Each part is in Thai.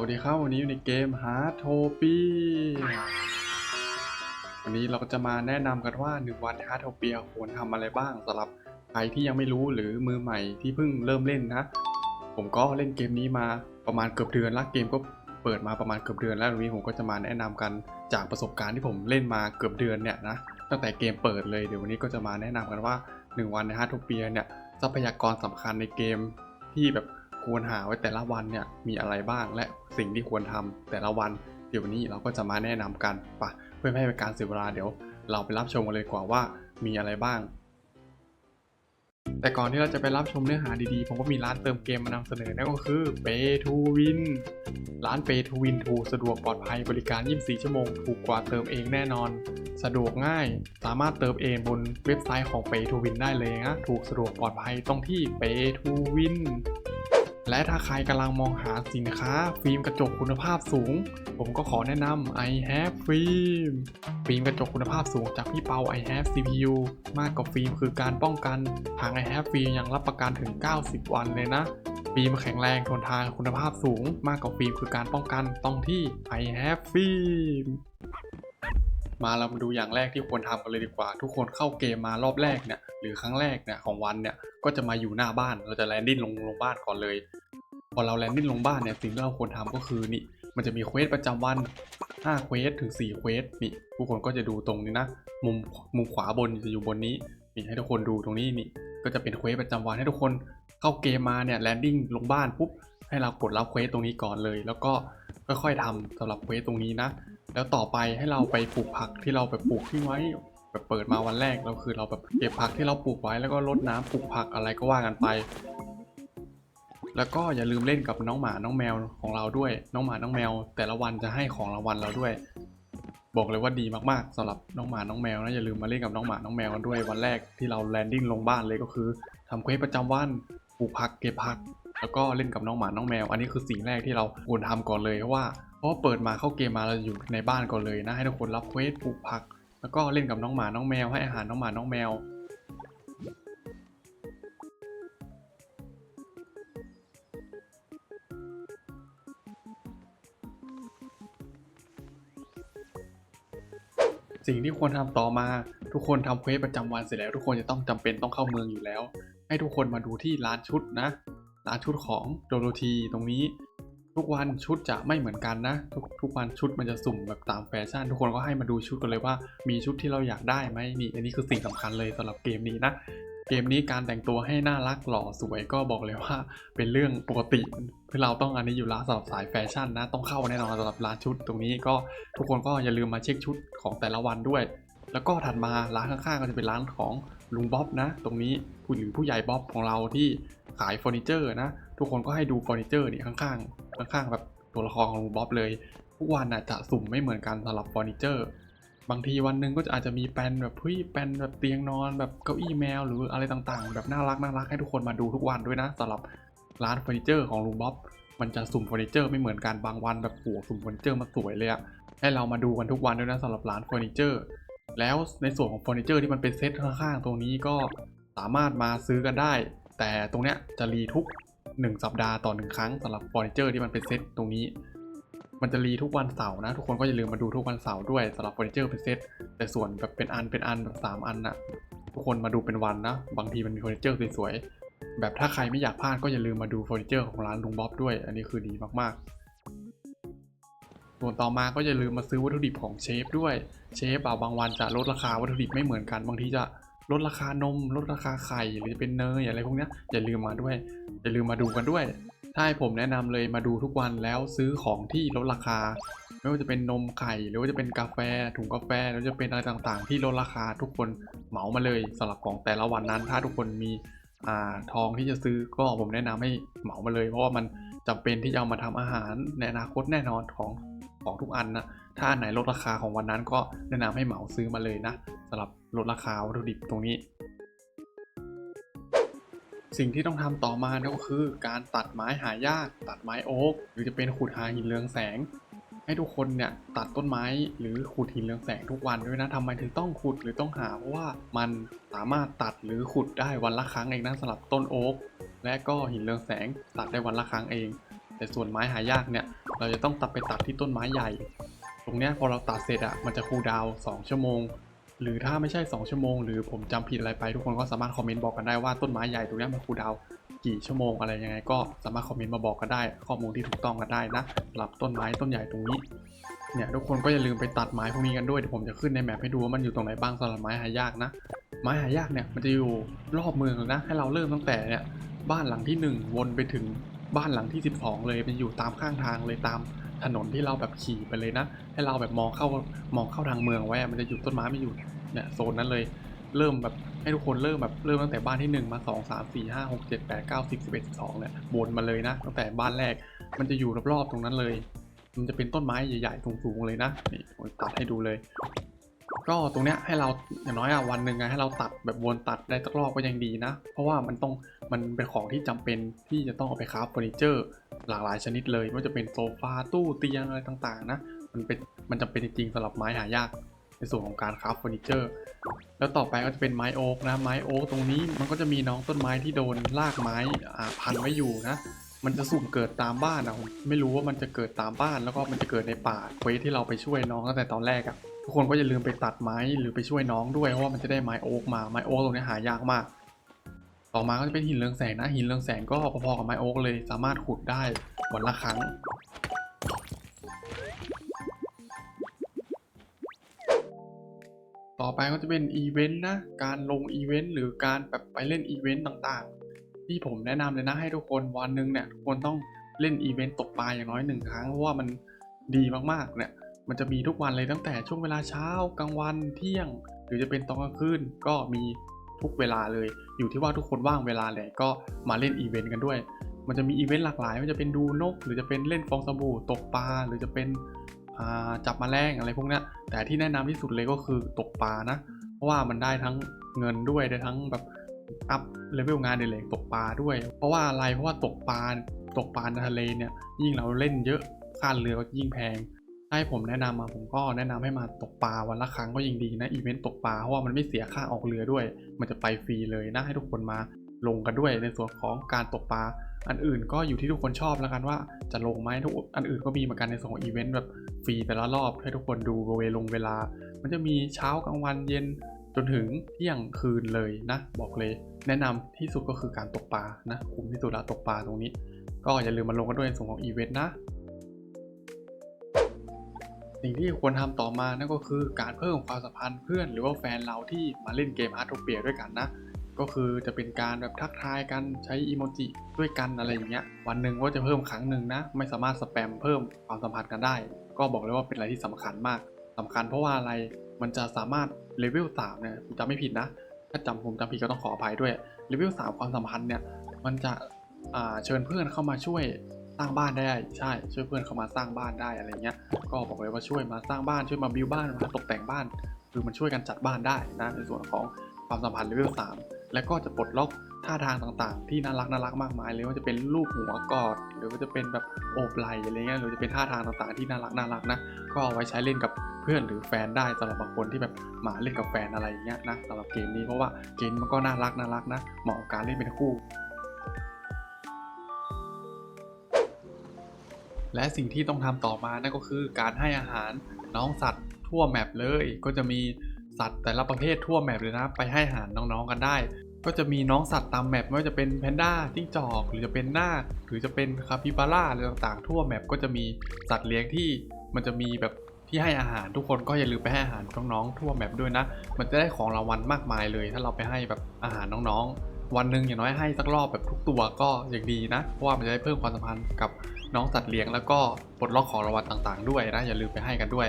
วัสดีครับวันนี้อยู่ในเกม h a r t o p i วันนี้เราก็จะมาแนะนำกันว่า 1 วัน h a r t o p i a ควรทำอะไรบ้างสำหรับใครที่ยังไม่รู้หรือมือใหม่ที่เพิ่งเริ่มเล่นนะ ผมก็เล่นเกมนี้มาประมาณเกือบเดือนละเกมก็เปิดมาประมาณเกือบเดือนแล้ววันนี้ผมก็จะมาแนะนำกันจากประสบการณ์ที่ผมเล่นมาเกือบเดือนเนี่ยนะตั้งแต่เกมเปิดเลยเดี๋ยววันนี้ก็จะมาแนะนำกันว่า 1 วันใน h a r t o p i a เนี่ยทรัพยากรสำคัญในเกมที่แบบ ควรหาไว้แต่ละวันเนี่ยมีอะไรบ้างและสิ่งที่ควรทำแต่ละวัน เดี๋ยววันนี้เราก็จะมาแนะนำกันปะเพื่อไม่ให้เป็นการเสียเวลาเดี๋ยวเราไปรับชมกันเลยกว่าว่ามีอะไรบ้าง แต่ก่อนที่เราจะไปรับชมเนื้อหาดีๆ ผมก็มีร้านเติมเกมมานำเสนอนั่นก็คือ Pay to Win ร้าน Pay to Win ถูสะดวกปลอดภัยบริการ 24 ชั่วโมง ถูกกว่าเติมเองแน่นอน สะดวกง่าย สามารถเติมเองบนเว็บไซต์ของ Pay to Win ได้เลยนะ ถูกสะดวกปลอดภัยต้องที่ Pay to Win และถ้าใครกำลังมองหาสินค้า ฟิล์มกระจกคุณภาพสูง ผมก็ขอแนะนำ i have film ฟิล์มกระจกคุณภาพสูงจากพี่เปา i have CPU มากกว่าฟิล์มคือการป้องกัน ทาง i have film ยังรับประกันถึง 90 วันเลยนะฟิล์มแข็งแรงทนทานคุณภาพสูง มากกว่าฟิล์มคือการป้องกันต้องที่ i have film มาเรามาดูอย่างแรกที่ควรทำกันเลยดีกว่า ทุกคนเข้าเกมมารอบแรกเนี่ยหรือครั้งแรกเนี่ยของวันเนี่ยก็จะมาอยู่หน้าบ้านเราจะแลนดิ้งลงลงบ้านก่อนเลย พอเราแลนดิ้งลงบ้านเนี่ยสิ่งที่เราควรทำก็คือนี่มันจะมีเควสประจำวัน5เควสถึง4เควสนี่ทุกคนก็จะดูตรงนี้นะมุมมุมขวาบนจะอยู่บนนี้นี่ให้ทุกคนดูตรงนี้นี่ก็จะเป็นเควสประจำวันให้ทุกคนเข้าเกมมาเนี่ยแลนดิ้งลงบ้านปุ๊บให้เรากดรับเควสตรงนี้ก่อนเลย แล้วก็ค่อยๆทำสำหรับเควสตรงนี้นะ แล้วต่อไปให้เราไปปลูกผักที่เราไปปลูกทิ้งไว้แบบเปิดมาวันแรกเราคือเราแบบเก็บผักที่เราปลูกไว้แล้วก็รดน้ำปลูกผักอะไรก็ว่ากันไป แล้วก็อย่าลืมเล่นกับน้องหมาน้องแมวของเราด้วย น้องหมาน้องแมว แต่ละวันจะให้ของรางวัลเราด้วย บอกเลยว่าดีมากๆสำหรับน้องหมาน้องแมวนะอย่าลืมมาเล่นกับน้องหมาน้องแมวกันด้วยวันแรกที่เราแลนดิ้งลงบ้านเลยก็คือทำเควสประจำวันปลูกผักเก็บผัก แล้วก็เล่นกับน้องหมาน้องแมว อันนี้คือสิ่งแรกที่เราควรทำก่อนเลยเพราะว่าเพราะเปิดมาเข้าเกมมาเราอยู่ในบ้านก่อนเลยนะให้ทุกคนรับเควสปลูกผัก แล้วก็เล่นกับน้องหมาน้องแมว ให้อาหารน้องหมาน้องแมวสิ่งที่ควรทำต่อมาทุกคนทำเควสประจำวันเสร็จแล้ว ทุกคนจะต้องจำเป็นต้องเข้าเมืองอยู่แล้ว ให้ทุกคนมาดูที่ร้านชุดนะ ร้านชุดของโดโรธีตรงนี้ ทุกวันชุดจะไม่เหมือนกันนะ ทุกทุกวันชุดมันจะสุ่มแบบตามแฟชั่น ทุกคนก็ให้มาดูชุดกันเลยว่า มีชุดที่เราอยากได้ไหมนี่อันนี้คือสิ่งสำคัญเลยสำหรับเกมนี้นะเกมนี้การแต่งตัวให้น่ารักหล่อสวยก็บอกเลยว่าเป็นเรื่องปกติที่เราต้องอันนี้อยู่แล้วสำหรับสายแฟชั่นนะ ต้องเข้าแน่นอนสำหรับร้านชุดตรงนี้ก็ทุกคนก็อย่าลืมมาเช็คชุดของแต่ละวันด้วย แล้วก็ถัดมาร้านข้างๆก็จะเป็นร้านของลุงบ๊อบนะ ตรงนี้ผู้หรือผู้ใหญ่บ๊อบของเราที่ ขายเฟอร์นิเจอร์นะ ทุกคนก็ให้ดูเฟอร์นิเจอร์นี่ข้างๆข้างๆแบบตัวละครของลุงบ๊อบเลยทุกวันน่ะจะสุ่มไม่เหมือนกันสำหรับเฟอร์นิเจอร์บางทีวันหนึ่งก็จะอาจจะมีแปลนแบบเฮ้ยแปลนแบบเตียงนอนแบบเก้าอี้แมว หรืออะไรต่างๆ แบบน่ารักน่ารักให้ทุกคนมาดูทุกวันด้วยนะสำหรับร้านเฟอร์นิเจอร์ของลุงบ๊อบมันจะสุ่มเฟอร์นิเจอร์ไม่เหมือนกันบางวันแบบโอ้สุ่มเฟอร์นิเจอร์มาสวยเลยอะให้เรามาดูกันทุกวันด้วยนะสำหรับร้านเฟอร์นิเจอร์แล้วในส่วนของเฟอร์นิเจอร์ที่มันเป็นเซตข้างๆตรงนี้ก็สามารถมาซื้อกันได้ แต่ตรงเนี้ยจะรีทุก 1 สัปดาห์ต่อ 1 ครั้งสำหรับเฟอร์นิเจอร์ที่มันเป็นเซตตรงนี้ มันจะรีทุกวันเสาร์นะ ทุกคนก็อย่าลืมมาดูทุกวันเสาร์ด้วยสำหรับเฟอร์นิเจอร์เป็นเซตแต่ส่วนแบบเป็นอันเป็นอันแบบ3อันน่ะทุกคนมาดูเป็นวันนะ บางทีมันมีเฟอร์นิเจอร์สวยๆแบบถ้าใครไม่อยากพลาดก็อย่าลืมมาดูเฟอร์นิเจอร์ของร้านลุงบ๊อบด้วย อันนี้คือดีมากๆส่วนต่อมาก็อย่าลืมมาซื้อวัตถุดิบของเชฟด้วย เชฟบางวันจะลดราคาวัตถุดิบไม่เหมือนกัน บางทีจะ ลดราคานม ลดราคาไข่หรือจะเป็นเนยอะไรพวกนี้อย่าลืมมาด้วย อย่าลืมมาดูกันด้วย ถ้าให้ผมแนะนำเลยมาดูทุกวันแล้วซื้อของที่ลดราคา ไม่ว่าจะเป็นนมไข่ หรือว่าจะเป็นกาแฟ ถุงกาแฟหรือจะเป็นอะไรต่างๆ ที่ลดราคาทุกคนเหมามาเลยสำหรับของแต่ละวันนั้น ถ้าทุกคนมีอ่าทองที่จะซื้อก็ผมแนะนำให้เหมามาเลย เพราะว่ามันจำเป็นที่จะเอามาทำอาหารในอนาคตแน่นอนของของทุกอันนะถ้าอันไหนลดราคาของวันนั้นก็แนะนำให้เหมาซื้อมาเลยนะสำหรับ ลดราคาวัตถุดิบตรงนี้ สิ่งที่ต้องทำต่อมาก็คือ การตัดไม้หายาก ตัดไม้โอ๊กหรือจะเป็นขุดหาหินเรืองแสง ให้ทุกคนเนี่ยตัดต้นไม้หรือขุดหินเรืองแสงทุกวันด้วยนะทำไมถึงต้องขุดหรือต้องหาเพราะว่ามันสามารถตัดหรือขุดได้วันละครั้งเองนะสำหรับต้นโอ๊กและก็หินเรืองแสงตัดได้วันละครั้งเอง แต่ส่วนไม้หายากเนี่ยเราจะต้องตัดไปตัดที่ต้นไม้ใหญ่ ตรงนี้พอเราตัดเสร็จอะมันจะคูลดาวน์2ชั่วโมง หรือถ้าไม่ใช่ 2 ชั่วโมง หรือผมจำผิดอะไรไปทุกคนก็สามารถคอมเมนต์บอกกันได้ว่าต้นไม้ใหญ่ตรงนี้มันคูดาวกี่ชั่วโมงอะไรยังไงก็สามารถคอมเมนต์มาบอกกันได้ ข้อมูลที่ถูกต้องกันได้นะสำหรับต้นไม้ต้นใหญ่ตรงนี้เนี่ยทุกคนก็อย่าลืมไปตัดไม้พวกนี้กันด้วยเดี๋ยวผมจะขึ้นในแมปให้ดูว่ามันอยู่ตรงไหนบ้างสำหรับไม้หายากนะ ไม้หายากเนี่ยมันจะอยู่รอบเมืองนะ ให้เราเริ่มตั้งแต่เนี่ยบ้านหลังที่หนึ่งวนไปถึงบ้านหลังที่ 12 เลยมันอยู่ตามข้างทางเลยตาม ถนนที่เราแบบขี่ไปเลยนะ ให้เราแบบมองเข้ามองเข้าทางเมืองไว้มันจะอยู่ต้นไม้ไม่อยู่เนี่ยโซนนั้นเลยเริ่มแบบให้ทุกคนเริ่มแบบเริ่มตั้งแต่บ้านที่ 1 มา 2 3 4 5 6 7 8 9 10 11 12เนี่ยวนมาเลยนะ ตั้งแต่บ้านแรกมันจะอยู่รอบๆตรงนั้นเลย มันจะเป็นต้นไม้ใหญ่ๆสูงๆเลยนะนี่ผมตัดให้ดูเลย ก็ตรงเนี้ยให้เราอย่างน้อยอะวันหนึ่งอะให้เราตัดแบบวนตัดได้สักรอบก็ยังดีนะ เพราะว่ามันต้องมันเป็นของที่จำเป็นที่จะต้องเอาไปคราฟเฟอร์นิเจอร์ หลากหลายชนิดเลยไม่ว่าจะเป็นโซฟาตู้เตียงอะไรต่างๆ นะ มันเป็นมันจำเป็นจริงๆสำหรับไม้หายากในส่วนของการคราฟเฟอร์นิเจอร์ แล้วต่อไปก็จะเป็นไม้โอ๊กนะ ไม้โอ๊กตรงนี้มันก็จะมีน้องต้นไม้ที่โดนรากไม้พันไว้อยู่นะ มันจะสุ่มเกิดตามบ้านนะผมไม่รู้ว่ามันจะเกิดตามบ้านแล้วก็มันจะเกิดในป่าเควสที่เราไปช่วยน้องตั้งแต่ตอนแรกอะ่ะ ทุกคนก็อย่าลืมไปตัดไม้หรือไปช่วยน้องด้วยเพราะว่ามันจะได้ไม้โอ๊กมาไม้โอ๊กตรงนี้หายากมาก ต่อมาก็จะเป็นหินเรืองแสงนะหินเรืองแสงก็พอๆกับไม้โอ๊กเลยสามารถขุดได้วันละครั้งต่อไปก็จะเป็นอีเวนต์นะ การลงอีเวนต์หรือการแบบไปเล่นอีเวนต์ต่างๆ ที่ผมแนะนำเลยนะให้ทุกคนวันหนึ่งเนี่ยทุกคนต้องเล่นอีเวนต์ตกปลาอย่างน้อยหนึ่งครั้งเพราะว่ามันดีมากๆเนี่ย มันจะมีทุกวันเลยตั้งแต่ช่วงเวลาเช้ากลางวันเที่ยง หรือจะเป็นตอนกลางคืนก็มีทุกเวลาเลย อยู่ที่ว่าทุกคนว่างเวลาไหนก็มาเล่นอีเวนต์กันด้วย มันจะมีอีเวนต์หลากหลาย มันจะเป็นดูนก หรือจะเป็นเล่นฟองสบู่ตกปลาหรือจะเป็นจับแมลงอะไรพวกนี้แต่ที่แนะนำที่สุดเลยก็คือตกปลานะ เพราะว่ามันได้ทั้งเงินด้วยได้ทั้งแบบอัพเลเวลงานเดเรกตกปลาด้วย เพราะว่าอะไรเพราะว่าตกปลาตกปลาในทะเลเนี่ยยิ่งเราเล่นเยอะค่าเรือก็ยิ่งแพง ให้ผมแนะนำมาผมก็แนะนำให้มาตกปลาวันละครั้งก็ยิ่งดีนะอีเวนต์ตกปลาเพราะว่ามันไม่เสียค่าออกเรือด้วย มันจะไปฟรีเลยนะให้ทุกคนมาลงกันด้วยในส่วนของการตกปลา อันอื่นก็อยู่ที่ทุกคนชอบแล้วกันว่าจะลงไหมทุกอันอื่นก็มีเหมือนกันในส่วนของอีเวนต์แบบฟรีแต่ละรอบให้ทุกคนดูเวลงเวลา มันจะมีเช้ากลางวันเย็นจนถึงเที่ยงคืนเลยนะบอกเลย แนะนำที่สุดก็คือการตกปลานะคุ้มที่สุดละตกปลาตรงนี้ ก็อย่าลืมมาลงกันด้วยในส่วนของอีเวนต์นะ สิ่งที่ควรทำต่อมานั่นก็คือการเพิ่มความสัมพันธ์เพื่อนหรือว่าแฟนเราที่มาเล่นเกมอาร์ตโทเปียด้วยกันนะ ก็คือจะเป็นการแบบทักทายกันใช้อีโมจิด้วยกันอะไรอย่างเงี้ย วันหนึ่งก็จะเพิ่มครั้งหนึ่งนะ ไม่สามารถสแปมเพิ่มความสัมพันธ์กันได้ ก็บอกเลยว่าเป็นอะไรที่สำคัญมากสำคัญเพราะว่าอะไรมันจะสามารถเลเวลสามเนี่ยผมจำไม่ผิดนะ ถ้าจำผมจำผิดก็ต้องขออภัยด้วยเลเวลสามความสัมพันธ์เนี่ยมันจะเชิญเพื่อนเข้ามาช่วย สร้างบ้านได้ใช่ช่วยเพื่อนเขามาสร้างบ้านได้อะไรเงี้ยก็บอกเลยว่าช่วยมาสร้างบ้านช่วยมาบิวบ้านมาตกแต่งบ้าน คือมันช่วยกันจัดบ้านได้นะในส่วนของความสัมพันธ์เลเวลสามและก็จะปลดล็อกท่าทางต่างๆ ที่น่ารักน่ารักมากมายเลยว่าจะเป็นรูปหัวกอดหรือว่าจะเป็นแบบโอบไหลอะไรเงี้ยหรือจะเป็นท่าทางต่างๆที่น่ารักน่ารักนะก็เอาไว้ใช้เล่นกับเพื่อนหรือแฟนได้สำหรับบางคนที่แบบมาเล่นกับแฟนอะไรเงี้ยนะสำหรับเกมนี้เพราะว่าเกมมันก็น่ารักน่ารักนะเหมาะกับการเล่นเป็นคู่ และสิ่งที่ต้องทำต่อมานั่นก็คือการให้อาหารน้องสัตว์ทั่วแมปเลย ก็จะมีสัตว์แต่ละประเภททั่วแมปเลยนะ ไปให้อาหารน้องๆกันได้ ก็จะมีน้องสัตว์ตามแมปไม่ว่าจะเป็นแพนด้าจิ้งจอก หรือจะเป็นนาคหรือจะเป็นคาปิบาร่าอะไรต่างๆ ทั่วแมปก็จะมีสัตว์เลี้ยงที่มันจะมีแบบที่ให้อาหารทุกคนก็อย่าลืมไปให้อาหารน้องๆทั่วแมปด้วยนะ มันจะได้ของรางวัลมากมายเลย ถ้าเราไปให้แบบอาหารน้องๆ วันหนึ่งอย่างน้อยให้สักรอบแบบทุกตัวก็อย่างดีนะ เพราะว่ามันจะได้เพิ่มความสัมพันธ์กับ น้องสัตว์เลี้ยงแล้วก็ปลดล็อกของรางวัลต่างๆ ด้วยนะอย่าลืมไปให้กันด้วย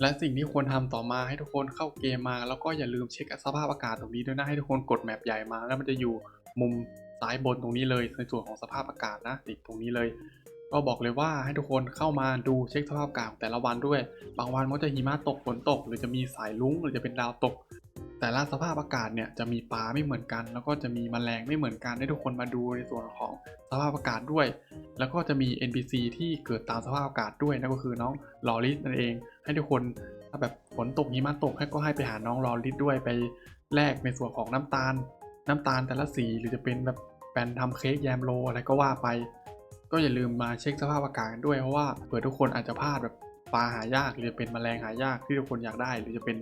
และสิ่งที่ควรทำต่อมาให้ทุกคนเข้าเกมมา แล้วก็อย่าลืมเช็คสภาพอากาศตรงนี้ด้วยนะให้ทุกคนกดแมปใหญ่มา แล้วมันจะอยู่มุมซ้ายบนตรงนี้เลยในส่วนของสภาพอากาศนะติดตรงนี้เลย ก็บอกเลยว่าให้ทุกคนเข้ามาดูเช็คสภาพอากาศแต่ละวันด้วย บางวันก็จะหิมะตกฝนตก หรือจะมีสายลุ้งหรือจะเป็นดาวตก แต่ละสภาพอากาศเนี่ยจะมีปลาไม่เหมือนกัน แล้วก็จะมีแมลงไม่เหมือนกันให้ทุกคนมาดูในส่วนของสภาพอากาศด้วย แล้วก็จะมี NPC ที่เกิดตามสภาพอากาศด้วยนั่นก็คือน้องลอริสนั่นเอง ให้ทุกคนถ้าแบบฝนตกหิมะตกให้ก็ให้ไปหาน้องลอริสด้วยไปแลกในส่วนของน้ำตาล น้ำตาลแต่ละสีหรือจะเป็นแบบแป้นทำเค้กแยมโลอะไรก็ว่าไป ก็อย่าลืมมาเช็คสภาพอากาศกันด้วยเพราะว่าเผื่อทุกคนอาจจะพลาดแบบ ปลาหายากหรือจะเป็นแมลงหายากที่ทุกคนอยากได้ หรือจะเป็น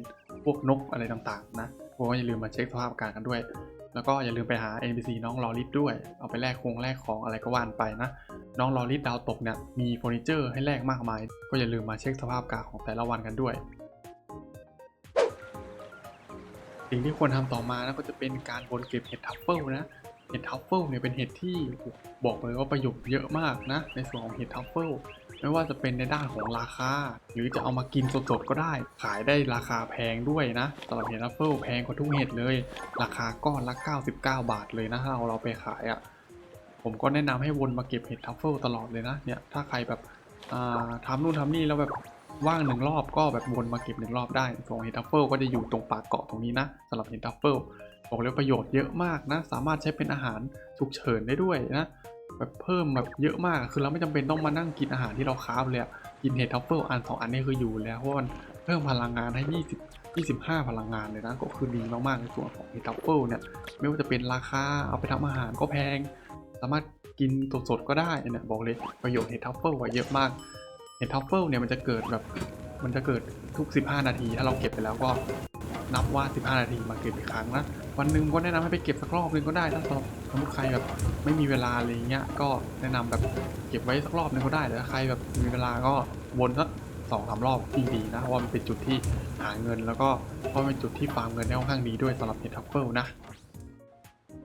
พวกนกอะไรต่างๆนะพวกก็อย่าลืมมาเช็คสภาพอากาศกันด้วย แล้วก็อย่าลืมไปหา NPC น้องลอริสด้วย เอาไปแลกคงแลกของอะไรก็ว่านไปนะ น้องลอริสดาวตกเนี่ยมีเฟอร์นิเจอร์ให้แลกมากมาย ก็อย่าลืมมาเช็คสภาพอากาศของแต่ละวันกันด้วยสิ่งที่ควรทำต่อมานะก็จะเป็นการวนเก็บเห็ดทัฟเฟิลนะ เห็ดทัฟเฟิลเนี่ยเป็นเห็ดที่บอกเลยว่าประโยชน์เยอะมากนะในส่วนของเห็ดทัฟเฟิล ไม่ว่าจะเป็นในด้านของราคา หรือจะเอามากินสดๆก็ได้ ขายได้ราคาแพงด้วยนะสำหรับเห็ดทัฟเฟิลแพงกว่าทุกเห็ดเลย ราคาก้อนละ 99 บาทเลยนะถ้าเราเราไปขายอะ่ะผมก็แนะนำให้วนมาเก็บเห็ดทัฟเฟิลตลอดเลยนะเนี่ยถ้าใครแบบอ่าทำนู่นทำนี่แล้วแบบว่างหนึ่งรอบก็แบบวนมาเก็บหนึ่งรอบได้ส่วนเห็ดทัฟเฟิลก็จะอยู่ตรงปากเกาะตรงนี้นะสำหรับเห็ดทัฟเฟิลบอกเลยประโยชน์เยอะมากนะ สามารถใช้เป็นอาหารฉุกเฉินได้ด้วยนะ แบบเพิ่มแบบเยอะมากคือเราไม่จำเป็นต้องมานั่งกินอาหารที่เราคราฟเลยกินเห็ดทัฟเฟิลอันสองอันนี้คืออยู่แล้วเพราะว่ามันเพิ่มพลังงานให้ 20 25 พลังงานเลยนะก็คือดีมากๆในส่วนของเห็ดทัฟเฟิลเนี่ยไม่ว่าจะเป็นราคาเอาไปทำอาหารก็แพง สามารถกินสดๆก็ได้เนี่ยบอกเลยประโยชน์เห็ดทัฟเฟิลอะเยอะมากเห็ดทัฟเฟิลเนี่ยมันจะเกิดแบบมันจะเกิดทุก 15 นาที ถ้าเราเก็บไปแล้วก็ นับว่า 15 นาทีมาเก็บอีกครั้งนะวันหนึ่งก็แนะนำให้ไปเก็บสักรอบหนึงก็ได้ถ้าสำหรับสมมติใครแบบไม่มีเวลาอะไรเงี้ยก็แนะนำแบบเก็บไว้สักรอบหนึงก็ได้แต่ถ้าใครแบบมีเวลาก็วนสักสองสามรอบยิ่งดีนะเพราะว่ามันเป็นจุดที่หาเงิน แล้วก็เพราะเป็นจุดที่ฟาร์มเงินได้ค่อนข้างดีด้วยสำหรับเห็ดทัฟเฟิลนะ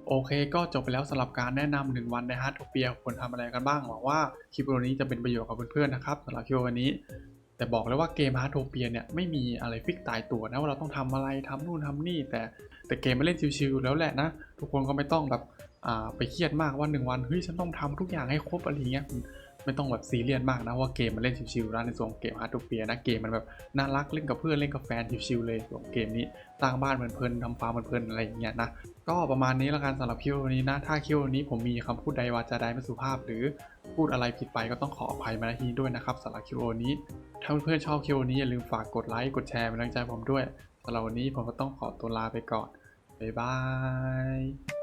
โอเคก็จบไปแล้วสำหรับการแนะนำหนึ่งวันในฮาร์ดโทเปียควรทำอะไรกันบ้างหวังว่าคลิปวิดีโอนี้จะเป็นประโยชน์กับเพื่อนๆนะครับสำหรับคลิปวันนี้ แต่บอกเลยว่าเกมฮาร์ดโทเปียเนี่ยไม่มีอะไรฟิกตายตัวนะว่าเราต้องทำอะไรทำนู่นทำนี่ แต่แต่เกมมาเล่นชิวๆแล้วแหละนะ ทุกคนก็ไม่ต้องแบบอ่าไปเครียดมากว่าหนึ่งวันเฮ้ยฉันต้องทำทุกอย่างให้ครบอะไรเงี้ย ไม่ต้องแบบซีเรียสมากนะว่าเกมมันเล่นชิวๆนะในส่วนเกมฮาร์ดโทเปียนะเกมมันแบบน่ารักเล่นกับเพื่อนเล่นกับแฟนชิวๆเลยส่วนเกมนี้สร้างบ้านเพลินๆทำฟาร์มเพลินๆอะไรอย่างเงี้ยนะก็ประมาณนี้ล้วกันสำหรับคลิปวันนี้นะถ้าคลิปวันนี้ผมมีคำพูดใดวาจาใดไม่สุภาพ หรือพูดอะไรผิดไปก็ต้องขออภัยมาณที่นี้ด้วยนะครับสำหรับคลิปวันนี้ถ้าเพื่อนๆชอบคลิปวันนี้อย่าลืมฝากกดไลค์กดแชร์เป็นกำลังใจผมด้วยสำหรับวันนี้ผมก็ต้องขอตัวลาไปก่อนบ๊ายบาย